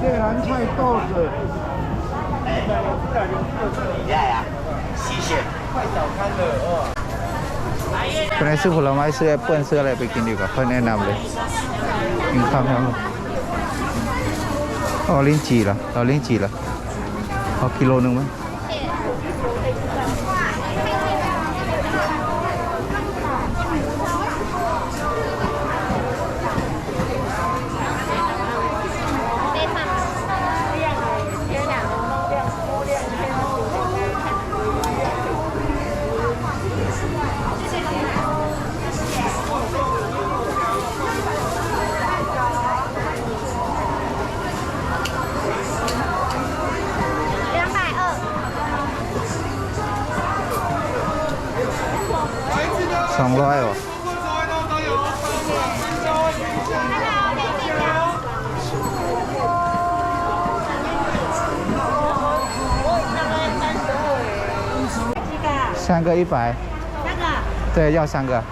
芥蓝菜豆子，คนไหนซื้อผลไม้ซื้อแอปเปิ้ลซื้ออะไรไปกินดีกว่าค่อยแนะนำเลยกินข้าวครับอ๋อลิ้นจี่เหรอเราลิ้นจี่เหรอเอากิโลนึงไหม 三个一百，那个对，要三个。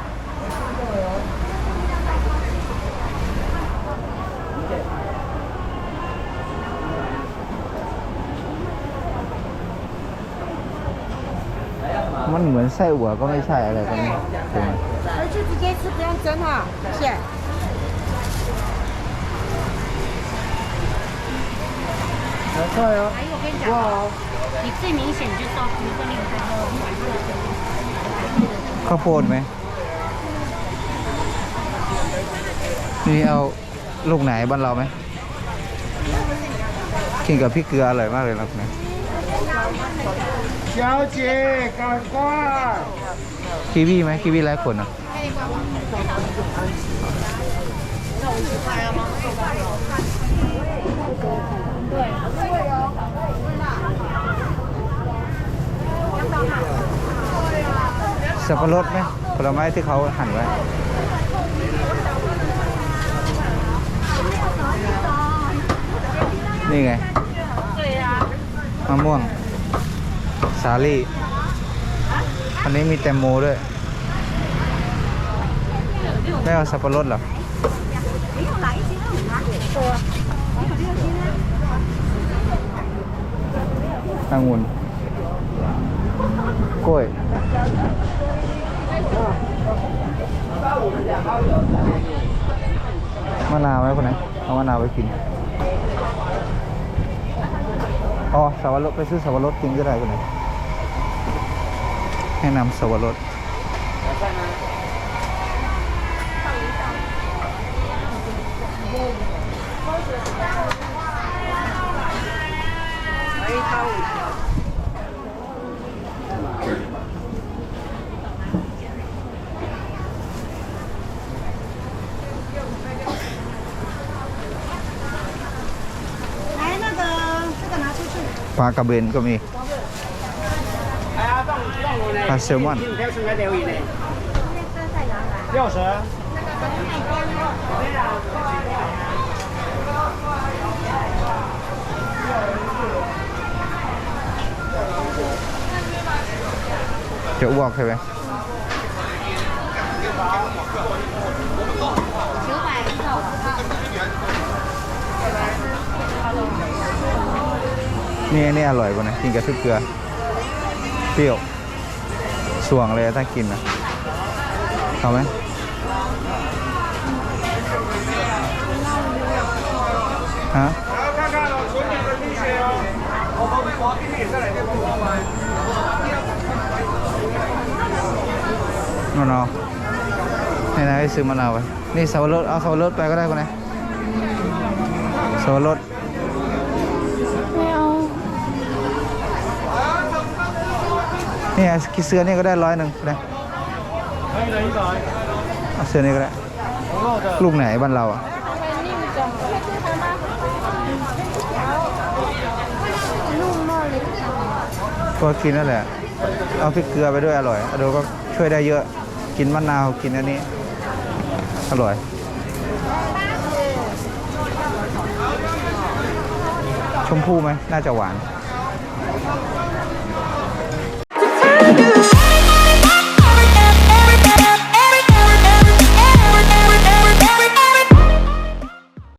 มันเหมือนไส้อั่วก็ไม่ใช่อะไรก็ไม่ถูกไหม 回去直接吃，不用蒸哈，谢 谢。来菜哦，哎，我跟你讲哇哦，哦，你最明显就是到福州那个时候，晚上的时候。 ข้าวโพดไหม นี่เอาลูกไหนบ้านเราไหมกินกับพริกเกลืออร่อยมากเลยนะคุณนะ 小姐赶快， กีวีไหมกีวีไร้ขนอ่ะ สับปะรดไหมผลไม้ที่เขาหั่นไว้นี่ไงมะม่วง สาลี่ อันนี้มีแตงโมด้วย ไม่เอาสับปะรดเหรอองุ่นกล้วย มะนาวไหม คนไหนเอามะนาวไปกินอ๋อสวรสไปซื้อสวรสกินก็ได้คนไหนแนะนำสวรส ปลากระเบนก็มีปลาแซลมอน，จะอ้วกใช่ไหม นี่นี่อร่อยกว่านะกินกับพริกเกลือ เปรี้ยวสวงเลยถ้ากินนะเข้าไหมฮะมะนาวนี่นะให้ซื้อมะนาวไปนี่สับปะรดเอาสับปะรดไปก็ได้คนไหนสับปะรด นี่คีเสื้อนี่ก็ได้ร้อยหนึ่งนะเสื้อนี่ก็ได้ ลูกไหนบ้านเราอะก็กินนั่นแหละ เอาพริกเกลือไปด้วยอร่อยอดูก็ช่วยได้เยอะ กินมะนาวกินอันนี้ อร่อย ชมพู่ไหม น่าจะหวาน